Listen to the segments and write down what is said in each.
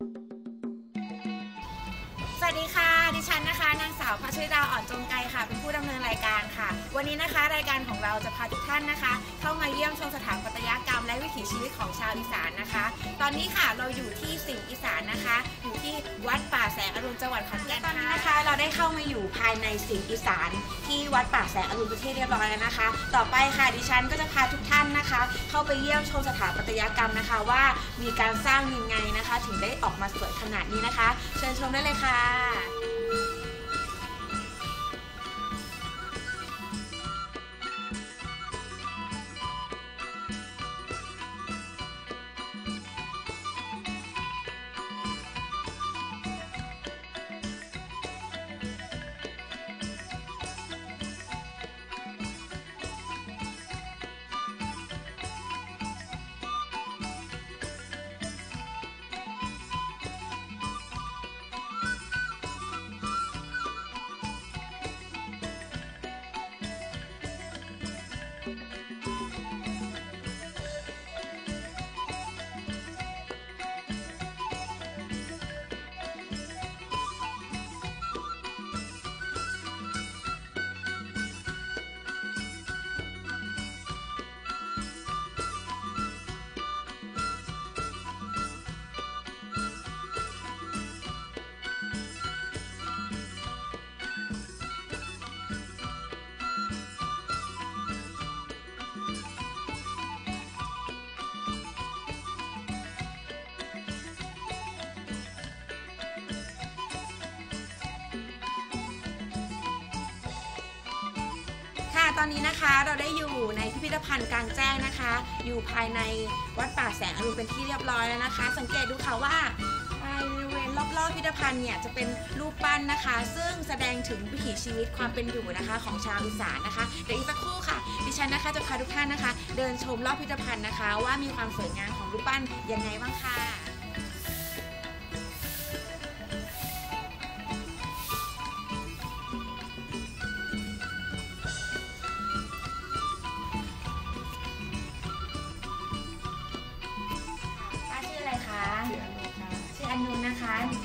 สวัสดีค่ะ ดิฉันนะคะนางสาวพัชริดาอ่อนจงไกค่ะ เป็นผู้ดำเนินรายการค่ะ วันนี้นะคะ รายการของเราจะพาทุกท่านนะคะ เข้ามาเยี่ยมชมสถาปัตยกรรม และวิถีชีวิตของชาวอีสานนะคะ ตอนนี้ค่ะเราอยู่ที่สิงห์อีสานนะคะ อยู่ที่วัดป่าแสงอรุณจังหวัดขอนแก่นตอนนี้นะคะ เราได้เข้ามาอยู่ภายในสิงห์อีสาน ที่วัดป่าแสงอรุณประเทศเรียบร้อยแล้วนะคะ ต่อไปค่ะดิฉันก็จะพาทุกท่านนะคะ เข้าไปเยี่ยมชมสถาปัตยกรรมนะคะว่ามีการสร้างยังไงนะคะ ถึงได้ออกมาสวยขนาดนี้นะคะ เชิญชมได้เลยค่ะ ตอนนี้นะคะเราได้อยู่ในพิพิธภัณฑ์กลางแจ้งนะคะ อยู่ภายในวัดป่าแสงอรุณเป็นที่เรียบร้อยแล้วนะคะ สังเกตดูค่ะว่าบริเวณรอบๆพิพิธภัณฑ์เนี่ยจะเป็นรูปปั้นนะคะ ซึ่งแสดงถึงวิถีชีวิตความเป็นอยู่นะคะ ของชาวอีสานนะคะเดี๋ยวอีกสักครู่ค่ะ ดิฉันนะคะจะพาทุกท่านนะคะ เดินชมรอบพิพิธภัณฑ์นะคะ ว่ามีความสวยงามของรูปปั้นยังไงบ้างค่ะ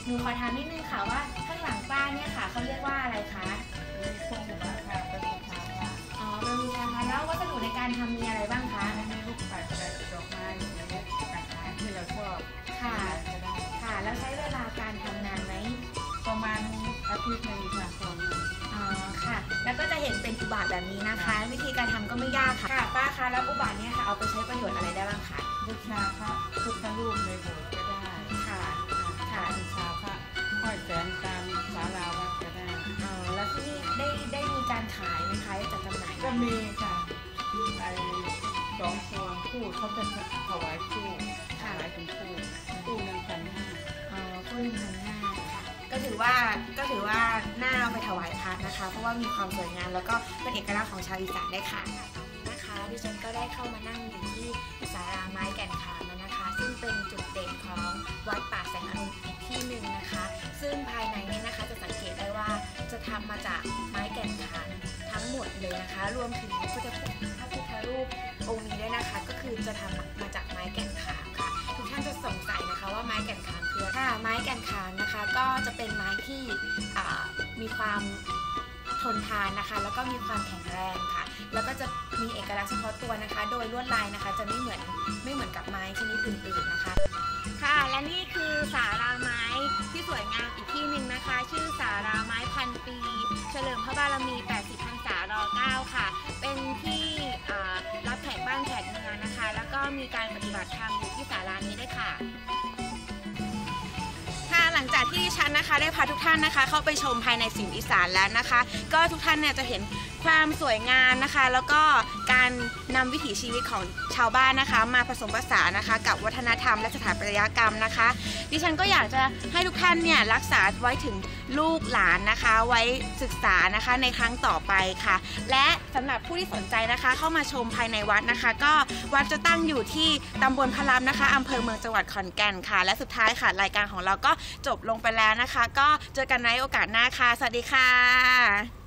หนูขอถามนิดนึงค่ะว่าข้างหลังป้าเนี่ยค่ะเขาเรียกว่าอะไรคะอ๋อเป็นบูชาค่ะแล้ววัสดุในการทำมีอะไรบ้างคะค่ะค่ะ แล้วใช้เวลาการทำนานไหมประมาณอาทิตย์หนึ่งค่ะสองหนึ่งอ๋อค่ะ แล้วก็จะเห็นเป็นอุบาทแบบนี้นะคะ วิธีการทำก็ไม่ยากค่ะค่ะป้าคะแล้วอุบาทเนี่ยค่ะเอาไปใช้ประโยชน์อะไรได้บ้างคะบูชาพระพุทธรูปในโบสถ์ จำหน่าไหมก็มีค่ะไอสองพวงคู่เขาจะถวายคู่ถวายเป็นคู่คู่หนึ่งพันห้าอ๋อคู่หนึ่งพันห้าค่ะก็ถือว่าก็ถือว่าน่าเอาไปถวายพระนะคะ เพราะว่ามีความสวยงามแล้วก็เป็นเอกลักษณ์ของชาวอีสานได้ค่ะนะคะดิฉันก็ได้เข้ามานั่งอยู่ที่ เลยนะคะ รวมถึงพระพุทธพระพุทธรูปองค์นี้ด้วยนะคะ ก็คือจะทำมาจากไม้แก่นขามค่ะ ทุกท่านจะสงสัยนะคะว่าไม้แก่นขามคืออะไรค่ะไม้แก่นขามนะคะ ก็จะเป็นไม้ที่มีความทนทานนะคะ แล้วก็มีความแข็งแรงค่ะ แล้วก็จะมีเอกลักษณ์เฉพาะตัวนะคะ โดยลวดลายนะคะ จะไม่เหมือนไม่เหมือนกับไม้ชนิดอื่นๆนะคะ ค่ะและนี่คือสาราไม้ที่สวยงามอีกที่หนึ่งนะคะ ชื่อสาราไม้พันปี เฉลิมพระบารมี 80พรร 9 ค่ะ เป็นที่รับแขกบ้านแขกเมืองนะคะ แล้วก็มีการปฏิบัติธรรมอยู่ที่ศาลานี้ด้วยค่ะค่ะหลังจากที่ฉันนะคะได้พาทุกท่านนะคะ เข้าไปชมภายในสิงอีสานแล้วนะคะ ก็ทุกท่านเนี่ยจะเห็น ความสวยงามนะคะ แล้วก็การนำวิถีชีวิตของชาวบ้านนะคะ มาผสมผสานนะคะ กับวัฒนธรรมและสถาปัตยกรรมนะคะ ดิฉันก็อยากจะให้ทุกท่านเนี่ยรักษาไว้ถึงลูกหลานนะคะ ไว้ศึกษานะคะในครั้งต่อไปค่ะ และสำหรับผู้ที่สนใจนะคะ เข้ามาชมภายในวัดนะคะ ก็วัดจะตั้งอยู่ที่ตำบลพะลัมนะคะอำเภอเมืองจังหวัดขอนแก่นค่ะ และสุดท้ายค่ะ รายการของเราก็จบลงไปแล้วนะคะ ก็เจอกันในโอกาสหน้าค่ะ สวัสดีค่ะ